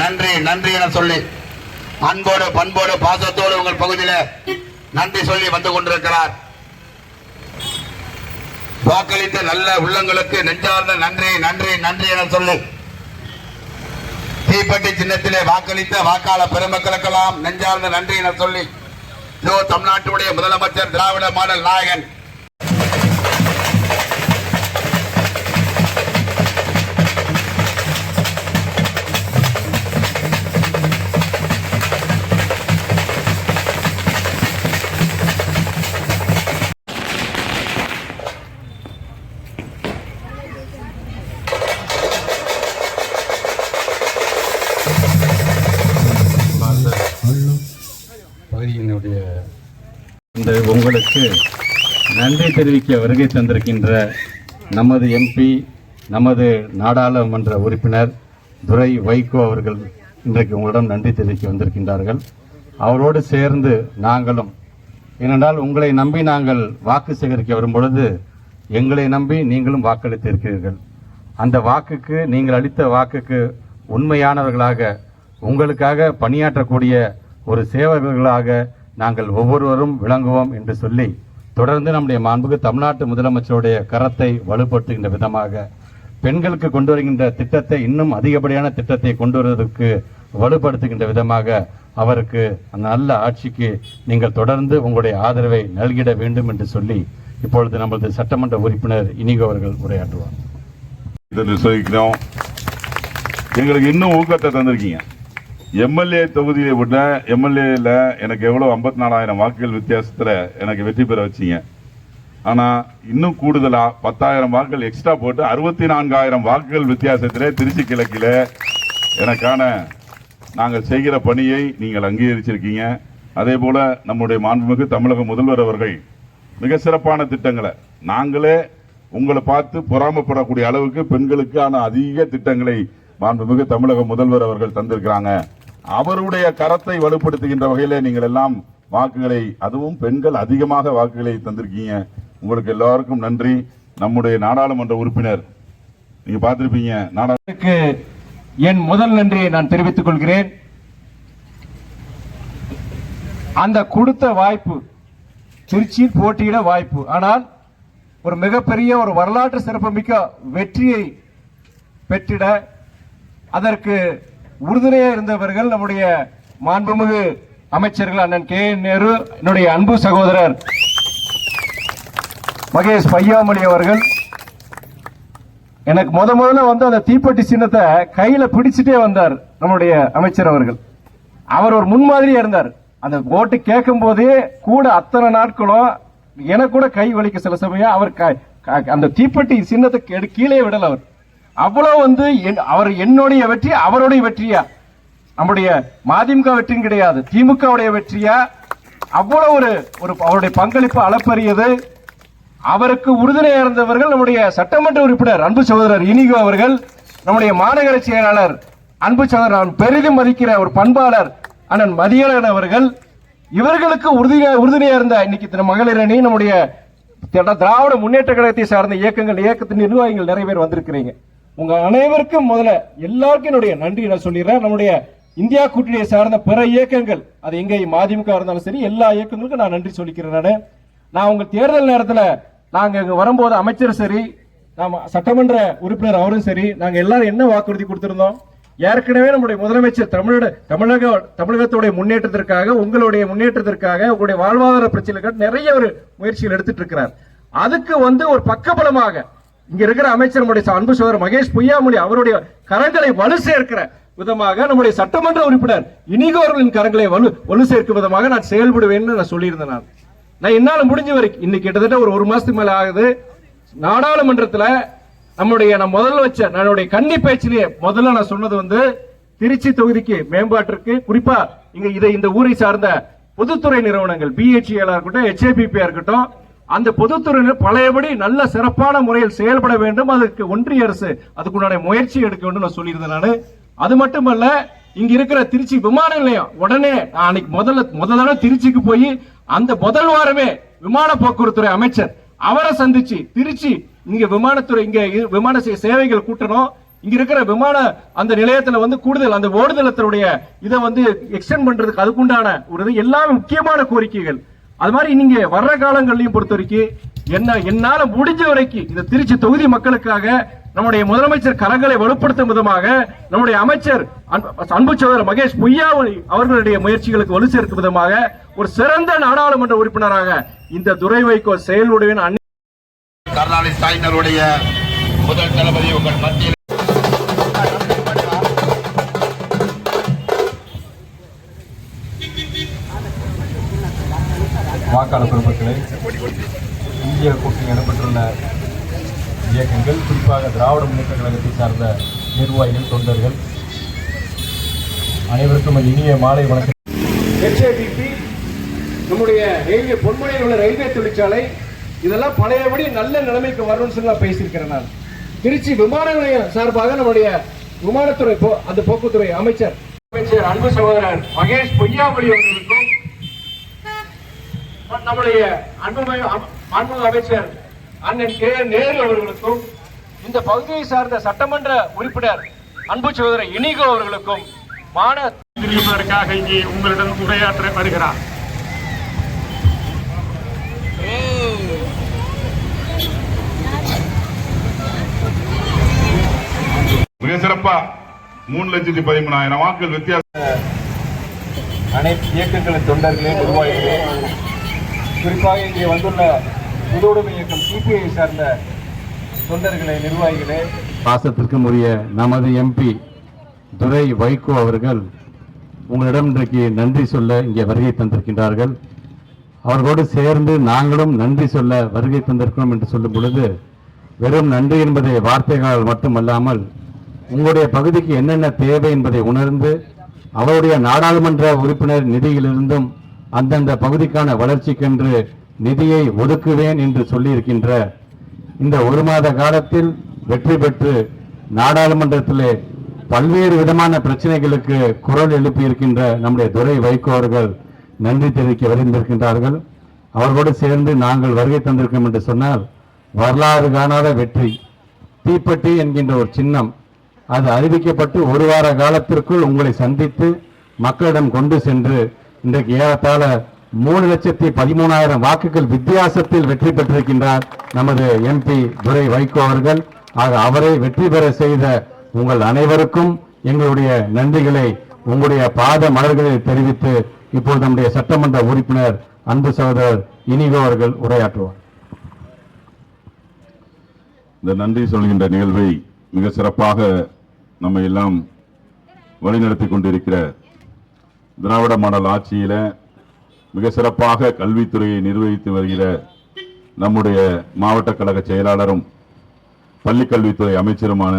நன்றி, நன்றி என சொல்லி அன்போடு பண்போடு பாசத்தோடு உங்கள் பகுதியில நன்றி சொல்லி வந்து கொண்டிருக்கிறார். வாக்களித்த நல்ல உள்ளங்களுக்கு நெஞ்சார்ந்த நன்றி நன்றி நன்றி என சொல்லி தீப்பட்டி சின்னத்திலே வாக்களித்த வாக்காளர் பெருமக்களுக்கெல்லாம் நெஞ்சார்ந்த நன்றி என சொல்லி தமிழ்நாட்டுடைய முதலமைச்சர் திராவிட மாடல் நாயகன் இந்த உங்களுக்கு நன்றி தெரிவிக்க வருகை தந்திருக்கின்ற நமது எம்பி நமது நாடாளுமன்ற உறுப்பினர் துரை வைகோ அவர்கள் இன்றைக்கு உங்களிடம் நன்றி தெரிவிக்க வந்திருக்கின்றார்கள். அவரோடு சேர்ந்து நாங்களும் ஏனென்றால் உங்களை நம்பி நாங்கள் வாக்கு சேகரிக்க வரும்பொழுது எங்களை நம்பி நீங்களும் வாக்களித்து இருக்கிறீர்கள். அந்த வாக்குக்கு நீங்கள் அளித்த வாக்குக்கு உண்மையானவர்களாக உங்களுக்காக பணியாற்றக்கூடிய ஒரு சேவகர்களாக நாங்கள் ஒவ்வொருவரும் விளங்குவோம் என்று சொல்லி தொடர்ந்து நம்முடைய மாண்புக்கு தமிழ்நாட்டு முதலமைச்சருடைய கரத்தை வலுப்படுத்துகின்ற விதமாக பெண்களுக்கு கொண்டு வருகின்ற திட்டத்தை இன்னும் அதிகப்படியான திட்டத்தை கொண்டு வருவதற்கு வலுப்படுத்துகின்ற விதமாக அவருக்கு அந்த நல்ல ஆட்சிக்கு நீங்கள் தொடர்ந்து உங்களுடைய ஆதரவை நல்கிட வேண்டும் என்று சொல்லி இப்பொழுது நமது சட்டமன்ற உறுப்பினர் இனிகோ அவர்கள் உரையாற்றுவார். சொல்லிக்கிறோம் எங்களுக்கு இன்னும் ஊக்கத்தை தந்திருக்கீங்க. எம்எல்ஏ தொகுதியை விட எம்எல்ஏல எனக்கு எவ்வளவு ஐம்பத்தி நாலாயிரம் வாக்குகள் வித்தியாசத்துல எனக்கு வெற்றி பெற வச்சீங்க. ஆனா இன்னும் கூடுதலா பத்தாயிரம் வாக்குகள் எக்ஸ்ட்ரா போட்டு அறுபத்தி நான்காயிரம் வாக்குகள் வித்தியாசத்திலே திருச்சி கிழக்கில் எனக்கான நாங்கள் செய்கிற பணியை நீங்கள் அங்கீகரிச்சிருக்கீங்க. அதே போல நம்முடைய மாண்புமிகு தமிழக முதல்வர் அவர்கள் மிக சிறப்பான திட்டங்களை நாங்களே உங்களை பார்த்து பொறாமப்படக்கூடிய அளவுக்கு பெண்களுக்கான அதிக திட்டங்களை மாண்புமிகு தமிழக முதல்வர் அவர்கள் தந்திருக்கிறாங்க. அவருடைய கரத்தை வலுப்படுத்துகின்ற வகையில் நீங்கள் எல்லாம் வாக்குகளை அதுவும் பெண்கள் அதிகமாக வாக்குகளை தந்திருக்கீங்க. உங்களுக்கு எல்லாருக்கும் நன்றி. நம்முடைய நாடாளுமன்ற உறுப்பினர் நீங்க பார்த்திருப்பீங்க நாடாளுக்கு என் முதல் நன்றியை நான் தெரிவித்துக் கொள்கிறேன். அந்த கொடுத்த வாய்ப்பு திருச்சியில் போட்டியிட வாய்ப்பு ஆனால் ஒரு மிகப்பெரிய ஒரு வரலாற்று சிறப்புமிக்க வெற்றியை பெற்றிட அதற்கு உறுதுணையா இருந்தவர்கள் நம்முடைய மாண்புமிகு அமைச்சர்கள் அண்ணன் கே நேரு என்னுடைய அன்பு சகோதரர் மகேஷ் பையாமொழி அவர்கள். எனக்கு முத முதல்ல வந்து அந்த தீப்பெட்டி சின்னத்தை கையில பிடிச்சிட்டே வந்தார் நம்முடைய அமைச்சர் அவர்கள். அவர் ஒரு முன்மாதிரியா இருந்தார். அந்த ஓட்டு கேட்கும் போதே கூட அத்தனை நாட்களும் எனக்கு கூட கை வலிக்க சில சமயம் அவர் க- அந்த தீப்பெட்டி சின்னத்தை கெடு- கீழே விடல அவர். அவ்வளவு வந்து என்- அவர் என்னுடைய வெற்றி அவருடைய வெற்றியா? நம்முடைய மதிமுக வெற்றியும் கிடையாது. திமுகவுடைய வெற்றியா? அவ்வளவு ஒரு ஒரு அவருடைய பங்களிப்பு அளப்பரியது. அவருக்கு உறுதுணையாக இருந்தவர்கள் நம்முடைய சட்டமன்ற உறுப்பினர் அன்பு சகோதரர் இனிகோ அவர்கள் நம்முடைய மாநகர செயலாளர் அன்பு சகோதரர் நான் பெரிதும் மதிக்கிற ஒரு பண்பாளர் அண்ணன் மதியழகன் அவர்கள் இவர்களுக்கு உறுதியாக உறுதுணையாக இருந்த இன்னைக்கு தின மகளிர் அணி நம்முடைய திராவிட முன்னேற்ற கழகத்தை சார்ந்த இயக்கங்கள் இயக்கத்தின் நிர்வாகிகள் நிறைய பேர் வந்திருக்கிறீங்க. உங்க அனைவருக்கும் முதல்ல எல்லாருக்கும் என்னுடைய நன்றி நான் சொல்லிடுறேன். நம்முடைய இந்தியா கூட்டணியை சார்ந்த பிற இயக்கங்கள் அது எங்க மதிமுக இருந்தாலும் சரி எல்லா இயக்கங்களுக்கும் நான் நன்றி சொல்லிக்கிறேன் நான். நான் உங்க தேர்தல் நேரத்தில் நாங்கள் இங்கே வரும்போது அமைச்சர் சரி நாம் சட்டமன்ற உறுப்பினர் அவரும் சரி நாங்கள் எல்லாரும் என்ன வாக்குறுதி கொடுத்துருந்தோம்? ஏற்கனவே நம்முடைய முதலமைச்சர் தமிழோட தமிழக தமிழகத்துடைய முன்னேற்றத்திற்காக உங்களுடைய முன்னேற்றத்திற்காக உங்களுடைய வாழ்வாதார பிரச்சனைகள் நிறைய ஒரு முயற்சிகள் எடுத்துட்டு இருக்கிறார். அதுக்கு வந்து ஒரு பக்கபலமாக இங்க இருக்கிற அமைச்சர் நம்முடைய அன்பு சோதர் மகேஷ் பொய்யாமொழி அவருடைய கரங்களை வலு சேர்க்கிற விதமாக நம்முடைய சட்டமன்ற உறுப்பினர் இனிகோ அவர்களின் கரங்களை வலு வலு சேர்க்கும் விதமாக நான் செயல்படுவேன்னு நான் சொல்லியிருந்தேன் நான். நான் என்னால முடிஞ்ச வரைக்கும் இன்னைக்கு கிட்டத்தட்ட ஒரு ஒரு மாசத்துக்கு மேல ஆகுது. நாடாளுமன்றத்துல நம்முடைய நான் முதல்ல வச்ச நம்முடைய கன்னி பேச்சிலேயே முதல்ல நான் சொன்னது வந்து திருச்சி தொகுதிக்கு மேம்பாட்டிற்கு குறிப்பா இங்க இதை இந்த ஊரை சார்ந்த பொதுத்துறை நிறுவனங்கள் பிஹெச்ஏலா இருக்கட்டும் ஹெச்ஏபிபியா இருக்கட்டும் அந்த பொதுத்துறையினர் பழையபடி நல்ல சிறப்பான முறையில் செயல்பட வேண்டும். அதற்கு ஒன்றிய அரசு அதுக்குண்டான முயற்சி எடுக்க வேண்டும் நான் சொல்லியிருந்தேன் நான். அது மட்டுமல்ல இங்க இருக்கிற திருச்சி விமான நிலையம் உடனே நான் அன்னைக்கு முதல்ல முதல் தடவை திருச்சிக்கு போய் அந்த முதல் வாரமே விமான போக்குவரத்துறை அமைச்சர் அவரை சந்திச்சு திருச்சி இங்க விமானத்துறை இங்க விமான சேவைகள் கூட்டணும். இங்க இருக்கிற விமான அந்த நிலையத்துல வந்து கூடுதல் அந்த ஓடுதளத்தினுடைய இதை வந்து எக்ஸ்டென்ட் பண்றதுக்கு அதுக்குண்டான ஒரு எல்லாமே முக்கியமான கோரிக்கைகள். அது மாதிரி நீங்க வர்ற காலங்கள்லயும் பொறுத்த வரைக்கும் என்ன என்னால முடிஞ்ச வரைக்கும் இந்த திருச்சி தொகுதி மக்களுக்காக நம்முடைய முதலமைச்சர் கரங்களை வலுப்படுத்தும் விதமாக நம்முடைய அமைச்சர் அன்பு- அன்பு மகேஷ் பொய்யாவளி அவர்களுடைய முயற்சிகளுக்கு வலு சேர்க்கும் விதமாக ஒரு சிறந்த நாடாளுமன்ற உறுப்பினராக இந்த துறை வைகோ செயல்படுவேன் கருணாநிதி ஸ்டாலினருடைய முதல் தளபதி உங்கள் மத்தியில் வாக்காளர் பெருமக்களே இந்திய கூட்டணி இடம்பெற்றுள்ள இயக்கங்கள் குறிப்பாக திராவிட முன்னேற்ற கழகத்தை சார்ந்த நிர்வாகிகள் தொண்டர்கள் அனைவருக்கும் இனிய மாலை வணக்கம். ஹெச்ஏபிபி நம்முடைய ரயில்வே பொன்முனையில் உள்ள ரயில்வே தொழிற்சாலை இதெல்லாம் பழையபடி நல்ல நிலைமைக்கு வரணும்னு சொல்லி நான் பேசியிருக்கிறேன் நான். திருச்சி விமான நிலையம் சார்பாக நம்முடைய விமானத்துறை போ- அந்த போக்குவரத்துறை அமைச்சர். அமைச்சர் அன்பு சகோதரர் மகேஷ் பொய்யாமொழி அவர்களுக்கும் நம்முடைய அன்புமய மாண்புமிகு அமைச்சர் அண்ணன் கே. நேரு அவர்களுக்கும் இந்த பகுதியை சார்ந்த சட்டமன்ற உறுப்பினர் அன்பு சகோதரர் இனிகோ அவர்களுக்கும் மாண தெரிவிப்பதற்காக இங்கே உங்களிடம் உரையாற்ற வருகிறார். மிக சிறப்பா மூணு லட்சத்தி பதிமூணாயிரம் வாக்குகள் வித்தியாசம் அனைத்து இயக்கங்களின் தொண்டர்களே நிர்வாகிகளே குறிப்பாக இங்கே வந்துள்ள புதோடுமை இயக்கம் சிபிஐ சார்ந்த தொண்டர்களே நிர்வாகிகளே பாசத்திற்கும் உரிய நமது எம்பி துரை வைகோ அவர்கள் உங்களிடம் இன்றைக்கு நன்றி சொல்ல இங்கே வருகை தந்திருக்கின்றார்கள். அவர்களோடு சேர்ந்து நாங்களும் நன்றி சொல்ல வருகை தந்திருக்கிறோம் என்று சொல்லும் பொழுது வெறும் நன்றி என்பதை வார்த்தைகளால் மட்டுமல்லாமல் உங்களுடைய பகுதிக்கு என்னென்ன தேவை என்பதை உணர்ந்து அவருடைய நாடாளுமன்ற உறுப்பினர் நிதியிலிருந்தும் அந்தந்த பகுதிக்கான வளர்ச்சிக்கென்று நிதியை ஒதுக்குவேன் என்று சொல்லியிருக்கின்ற இந்த ஒரு மாத காலத்தில் வெற்றி பெற்று நாடாளுமன்றத்திலே பல்வேறு விதமான பிரச்சனைகளுக்கு குரல் எழுப்பியிருக்கின்ற நம்முடைய துரை வைகோ அவர்கள் நன்றி தெரிவிக்க வருந்திருக்கின்றார்கள் அவர்களோடு சேர்ந்து நாங்கள் வருகை தந்திருக்கோம் என்று சொன்னால் வரலாறு காணாத வெற்றி தீப்பெட்டி என்கின்ற ஒரு சின்னம் அது அறிவிக்கப்பட்டு ஒரு வார காலத்திற்குள் உங்களை சந்தித்து மக்களிடம் கொண்டு சென்று இன்றைக்கு ஏறத்தாழ மூணு லட்சத்தி பதிமூணாயிரம் வாக்குகள் வித்தியாசத்தில் வெற்றி பெற்றிருக்கின்றார் நமது எம்பி துரை வைகோ அவர்கள். ஆக அவரை வெற்றி பெற செய்த உங்கள் அனைவருக்கும் எங்களுடைய நன்றிகளை உங்களுடைய பாத மலர்களில் தெரிவித்து இப்போது நம்முடைய சட்டமன்ற உறுப்பினர் அன்பு சகோதரர் இனிகோ அவர்கள் உரையாற்றுவார். இந்த நன்றி சொல்கின்ற நிகழ்வை மிக சிறப்பாக நம்ம எல்லாம் வழிநடத்தி கொண்டிருக்கிற திராவிட மாடல் ஆட்சியில் மிக சிறப்பாக கல்வித்துறையை நிர்வகித்து வருகிற நம்முடைய மாவட்ட கழக செயலாளரும் பள்ளிக்கல்வித்துறை அமைச்சருமான